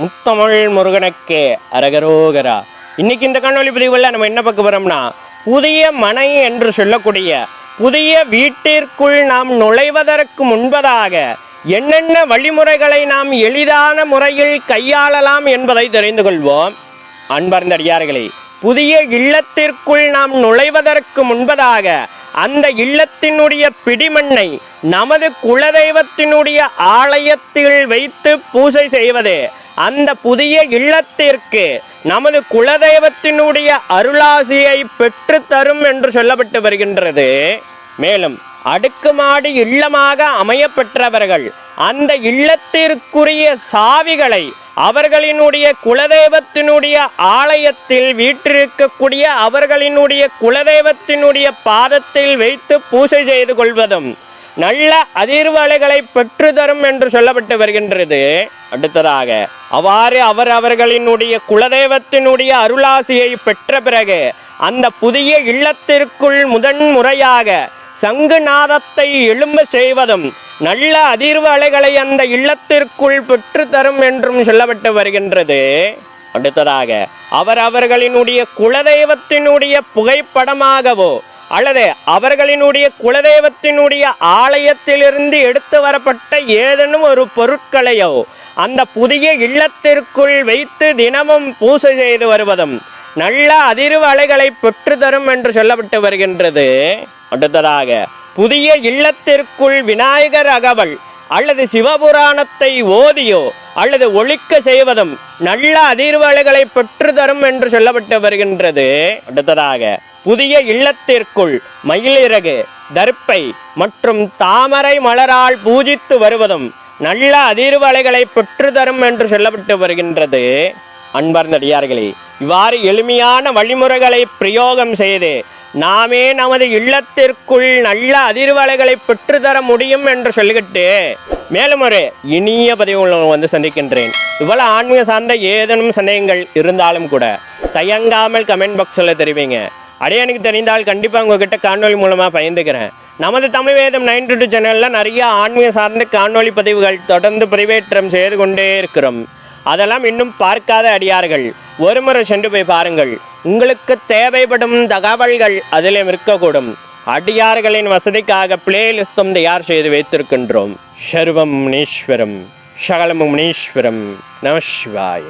முத்தமிழ் முருகனுக்கு அரகரோகரா. இன்னைக்கு இந்த காணொளி பதிவில் நம்ம என்ன பார்க்க போறோம்னா புதிய மனை என்று சொல்லக்கூடிய புதிய வீட்டிற்குள் நாம் நுழைவதற்கு முன்பதாக என்னென்ன வழிமுறைகளை நாம் எளிதான முறையில் கையாளலாம் என்பதை தெரிந்து கொள்வோம். அன்பர்ந்த அடியார்களே புதிய இல்லத்திற்குள் நாம் நுழைவதற்கு முன்பதாக அந்த இல்லத்தினுடைய பிடிமண்ணை நமது குலதெய்வத்தினுடைய ஆலயத்தில் வைத்து பூஜை செய்வது அந்த புதிய இல்லத்திற்கு நமது குலதெய்வத்தினுடைய அருளாசியை பெற்று தரும் என்று சொல்லப்பட்டு வருகின்றது. மேலும் அடுக்குமாடி இல்லமாக அமையப்பெற்றவர்கள் அந்த இல்லத்திற்குரிய சாவிகளை அவர்களினுடைய குலதெய்வத்தினுடைய ஆலயத்தில் வீற்றிருக்கக்கூடிய அவர்களினுடைய குலதெய்வத்தினுடைய பாதத்தில் வைத்து பூஜை செய்து கொள்வதும் நல்ல அதிர்வலைகளை பெற்று தரும் என்று சொல்லப்பட்டு வருகின்றது. அடுத்ததாக அவ்வாறு அவர் அவர்களினுடைய குலதெய்வத்தினுடைய அருளாசியை பெற்ற பிறகு அந்த புதிய இல்லத்திற்குள் முதன் முறையாக சங்குநாதத்தை எழும்ப செய்வதும் நல்ல அதிர்வு அலைகளை அந்த இல்லத்திற்குள் பெற்று தரும் என்றும் சொல்லப்பட்டு வருகின்றது. அடுத்ததாக அவர் அவர்களினுடைய குலதெய்வத்தினுடைய புகைப்படமாகவோ அல்லது அவர்களினுடைய குலதெய்வத்தினுடைய ஆலயத்திலிருந்து எடுத்து வரப்பட்ட ஏதேனும் ஒரு பொருட்களையோ அந்த புதிய இல்லத்திற்குள் வைத்து தினமும் பூசை செய்து வருவதும் நல்ல அதிர்வு அலைகளை பெற்று தரும் என்று சொல்லப்பட்டு வருகின்றது. அடுத்ததாக புதிய இல்லத்திற்குள் விநாயகர் அகவல் அல்லது சிவபுராணத்தை ஓதியோ அல்லது ஒழிக்க செய்வதும் நல்ல அதிர்வலைகளை பெற்று தரும் என்று சொல்லப்பட்டு வருகின்றது. அடுத்ததாக புதிய இல்லத்திற்குள் மயிலிறகு தர்ப்பை மற்றும் தாமரை மலரால் பூஜித்து வருவதும் நல்ல அதிர்வலைகளை பெற்று தரும் என்று சொல்லப்பட்டு வருகின்றது. அன்பர்ந்தடியார்களே இவ்வாறு எளிமையான வழிமுறைகளை பிரயோகம் செய்து நாமே நமது இல்லத்திற்குள் நல்ல அதிர்வலைகளை பெற்றுத்தர முடியும் என்று சொல்லிக்கிட்டு மேலும் ஒரு இனிய பதிவு வந்து சந்திக்கின்றேன். இவ்வளவு ஆன்மீக சார்ந்த ஏதேனும் சந்தேகங்கள் இருந்தாலும் கூட தயங்காமல் கமெண்ட் பாக்ஸில் தெரிவிங்க. அடியானுக்கு தெரிந்தால் கண்டிப்பாக உங்ககிட்ட காணொலி மூலமாக பயந்துக்கிறேன் நமது தமிழ் வேதம் நைன் டூ சேனலில் நிறைய ஆன்மீக சார்ந்த காணொலி பதிவுகள் தொடர்ந்து பதிவேற்றம் செய்து கொண்டே இருக்கிறோம். அதெல்லாம் இன்னும் பார்க்காத அடியார்கள் ஒருமுறை சென்று போய் பாருங்கள். உங்களுக்கு தேவைப்படும் தகவல்கள் அதில் இருக்கக்கூடும். அடியார்களின் வசதிக்காக பிளேலிஸ்டும் தயார் செய்து வைத்திருக்கின்றோம். சர்வம் முனீஸ்வரம் சகலமும் முனீஸ்வரம் நம சிவாய.